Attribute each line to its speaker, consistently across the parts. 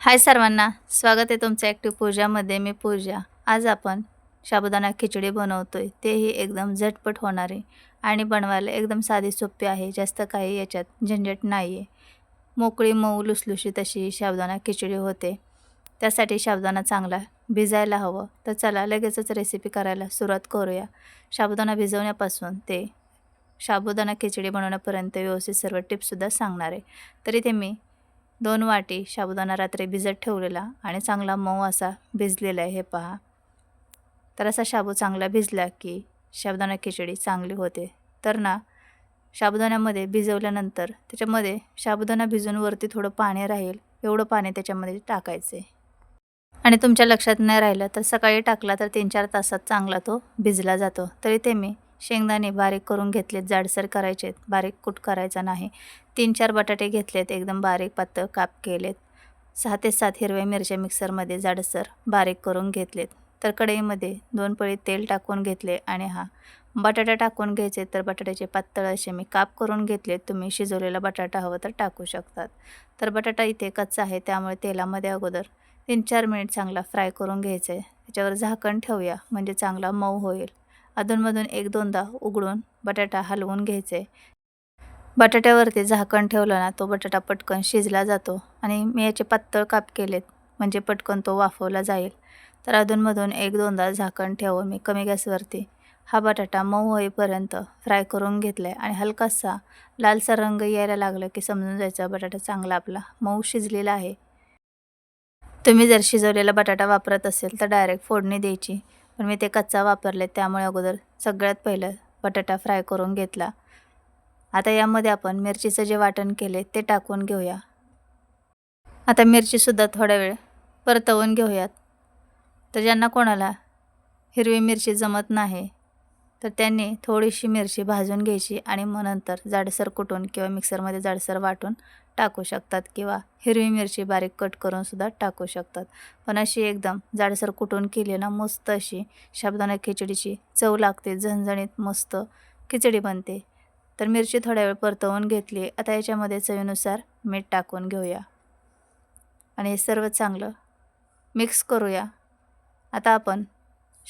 Speaker 1: हाय सर्वांना स्वागत आहे तुमचं ॲक्टिव्ह पूजामध्ये मी पूजा. आज आपण साबुदाणा खिचडी बनवतोय. तेही एकदम झटपट होणारे आणि बनवायला एकदम साधी सोपी आहे. जास्त काही याच्यात झंझट नाही आहे मोकळी मऊ लुसलुशीत अशी साबुदाणा खिचडी होते. त्यासाठी साबुदाणा चांगला भिजायला हवं. तर चला लगेचच रेसिपी करायला सुरुवात करूया. साबुदाणा भिजवण्यापासून ते साबुदाणा खिचडी बनवण्यापर्यंत व्यवस्थित सर्व टिप्ससुद्धा सांगणार आहे. तरी ते मी दोन वाटी साबुदाणा रात्री भिजत ठेवलेला आणि चांगला मऊ असा भिजलेला आहे हे पहा. तर असा शाबू चांगला भिजला की साबुदाणा खिचडी चांगली होते. तर ना साबुदाण्यामध्ये भिजवल्यानंतर त्याच्यामध्ये साबुदाणा भिजून वरती थोडं पाणी राहील एवढं पाणी त्याच्यामध्ये टाकायचं. आहे आणि तुमच्या लक्षात नाही राहिलं तर सकाळी टाकला तर तीन चार तासात चांगला तो भिजला जातो. तरी ते मी शेंगदाणे बारीक करून घेतलेत जाडसर करायचे बारीक कूट करायचा नाही. तीन चार बटाटे घेतलेत एकदम बारीक पातळ काप केलेत. सहा ते सात हिरव्या मिरच्या मिक्सरमध्ये जाडसर बारीक करून घेतलेत. तर कढईमध्ये दोन पळी तेल टाकून घेतले आणि हा. बटाटा टाकून घ्यायचे तर बटाट्याचे पातळ असे मी काप करून घेतले. तुम्ही शिजवलेला बटाटा हवं तर टाकू शकतात. तर बटाटा इथे कच्चा आहे त्यामुळे तेलामध्ये अगोदर तीन चार मिनिट चांगला फ्राय करून घ्यायचं. आहे त्याच्यावर झाकण ठेवूया म्हणजे चांगला मऊ होईल. अधूनमधून एक दोनदा उघडून बटाटा हलवून घ्यायचे. बटाट्यावरती झाकण ठेवलं ना तो बटाटा पटकन शिजला जातो आणि मी याचे पातळ काप केलेत म्हणजे पटकन तो वाफवला जाईल. तर अधूनमधून एक दोनदा झाकण ठेवून मी कमी गॅसवरती हा बटाटा मऊ होईपर्यंत फ्राय करून घेतला आहे आणि हलकासा लालसा रंग यायला लागला की समजून जायचा बटाटा चांगला आपला मऊ शिजलेला आहे. तुम्ही जर शिजवलेला बटाटा वापरत असेल तर डायरेक्ट फोडणी द्यायची. पण मी ते कच्चा वापरले त्यामुळे अगोदर सगळ्यात पहिलं बटाटा फ्राय करून घेतला. आता यामध्ये आपण मिरचीचं जे वाटण केले ते टाकून घेऊया. आता मिरचीसुद्धा थोडा वेळ परतवून घेऊयात. तर ज्यांना कोणाला हिरवी मिरची जमत नाही तर त्यांनी थोडीशी मिरची भाजून घ्यायची आणि मग नंतर जाडसर कुटून किंवा मिक्सरमध्ये जाडसर वाटून टाकू शकतात किंवा हिरवी मिरची बारीक कट करून सुद्धा टाकू शकतात. पण अशी एकदम जाडसर कुटून केली ना मस्त अशी शब्दाने खिचडीची चव लागते झणझणीत मस्त खिचडी बनते. तर मिरची थोड्या वेळ परतवून घेतली. आता याच्यामध्ये चवीनुसार मीठ टाकून घेऊया. आणि हे सर्व चांगलं मिक्स करूया. आता आपण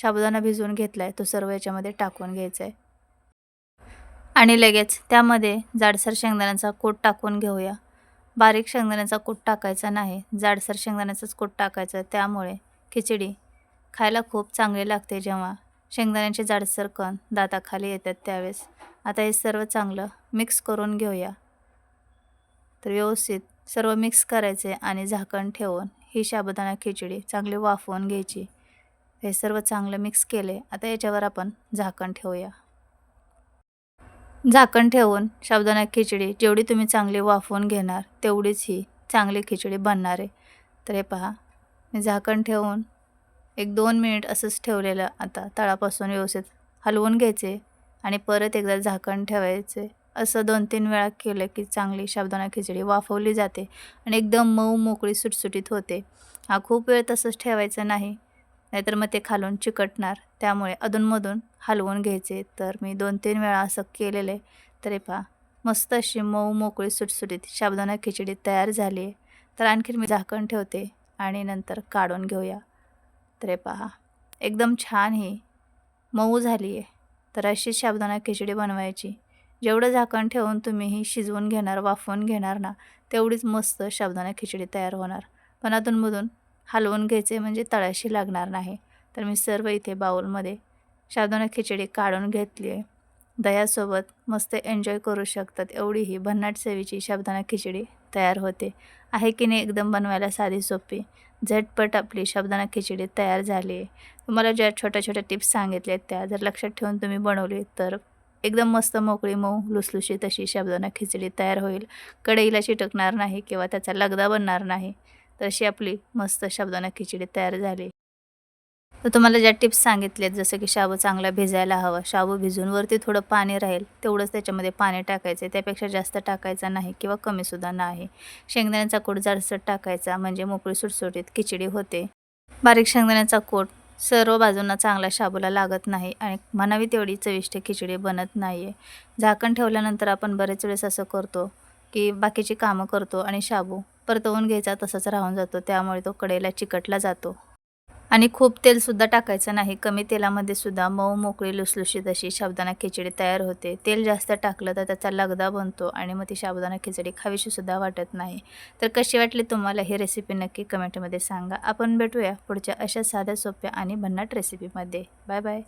Speaker 1: साबुदाणा भिजवून घेतला आहे तो सर्व याच्यामध्ये टाकून घ्यायचा आहे. आणि लगेच त्यामध्ये जाडसर शेंगदाण्याचा कोट टाकून घेऊया. बारीक शेंगदाण्याचा कोट टाकायचा नाही जाडसर शेंगदाण्याचाच कोट टाकायचा त्यामुळे खिचडी खायला खूप चांगली लागते जेव्हा शेंगदाण्याचे जाडसर कण दाताखाली येतात त्यावेळेस. आता हे सर्व चांगलं मिक्स करून घेऊया. तर व्यवस्थित सर्व मिक्स करायचे आणि झाकण ठेवून ही साबुदाणा खिचडी चांगली वाफवून घ्यायची. हे सर्व चांगलं मिक्स केले. आता याच्यावर आपण झाकण ठेवूया. झाकण ठेवून साबुदाणा खिचडी जेवढी तुम्ही चांगली वाफवून घेणार तेवढीच ही चांगली खिचडी बनणार आहे. तर हे पहा मी झाकण ठेवून एक दोन मिनिट असंच ठेवलेलं आता तळापासून व्यवस्थित हलवून घ्यायचे आणि परत एकदा झाकण ठेवायचे. असं दोन तीन वेळा केलं की चांगली साबुदाणा खिचडी वाफवली जाते आणि एकदम मऊ मोकळी सुटसुटीत होते. हा खूप वेळ तसंच ठेवायचं नाही. नाहीतर मग ते खालून चिकटणार. त्यामुळे अधूनमधून हलवून घ्यायचे. तर मी दोन तीन वेळा असं केलेलं. आहे तरी पहा मस्त अशी मऊ मोकळी सुटसुटीत शाबदाना खिचडी तयार झाली आहे. तर आणखीन मी झाकण ठेवते आणि नंतर काढून घेऊया. तर पहा एकदम छान ही मऊ झाली आहे. तर अशी शाबदाना खिचडी बनवायची. जेवढं झाकण ठेवून तुम्ही ही शिजवून घेणार वाफवून घेणार ना तेवढीच मस्त शाबदाना खिचडी तयार होणार. पण अधूनमधून हलवून घ्यायचे म्हणजे तळाशी लागणार नाही. तर मी सर्व इथे बाऊलमध्ये साबुदाणा खिचडी काढून घेतली आहे. दह्यासोबत मस्त एन्जॉय करू शकतात एवढी ही भन्नाट चवीची साबुदाणा खिचडी तयार होते. आहे की नाही एकदम बनवायला साधी सोपी. झटपट आपली साबुदाणा खिचडी तयार झाली आहे. तुम्हाला ज्या छोट्या छोट्या टिप्स सांगितल्या आहेत त्या जर लक्षात ठेवून तुम्ही बनवली तर एकदम मस्त मोकळी मऊ लुसलुशीत अशी साबुदाणा खिचडी तयार होईल. कढईला चिटकणार नाही किंवा त्याचा लगदा बनणार नाही. तर अशी आपली मस्त शाबदाना खिचडी तयार झाली. तर तुम्हाला ज्या टिप्स सांगितल्यात जसं की शाबू चांगला भिजायला हवा शाबू भिजून वरती थोडं पाणी राहील तेवढंच त्याच्यामध्ये पाणी टाकायचं त्यापेक्षा जास्त टाकायचा नाही किंवा कमीसुद्धा नाही. शेंगदाण्याचा कोट जाडसट टाकायचा म्हणजे मोकळी सुटसुटीत खिचडी होते. बारीक शेंगदाण्याचा कोट सर्व बाजूंना चांगला शाबूला लागत नाही आणि म्हणावी तेवढी चविष्ट खिचडी बनत नाही आहे झाकण ठेवल्यानंतर आपण बरेच वेळेस असं करतो की बाकीची कामं करतो आणि शाबू परतवून घ्यायचा तसंच राहून जातो. त्यामुळे तो कडेला चिकटला जातो. आणि खूप तेलसुद्धा टाकायचं नाही. कमी तेलामध्ये सुद्धा मऊ मोकळी लुसलुशीत अशी साबुदाणा खिचडी तयार होते. तेल जास्त टाकलं तर त्याचा लगदा बनतो आणि मग ती साबुदाणा खिचडी खावीशीसुद्धा वाटत नाही. तर कशी वाटली तुम्हाला ही रेसिपी नक्की कमेंटमध्ये सांगा. आपण भेटूया पुढच्या अशा साध्या सोप्या आणि भन्नाट रेसिपीमध्ये बाय बाय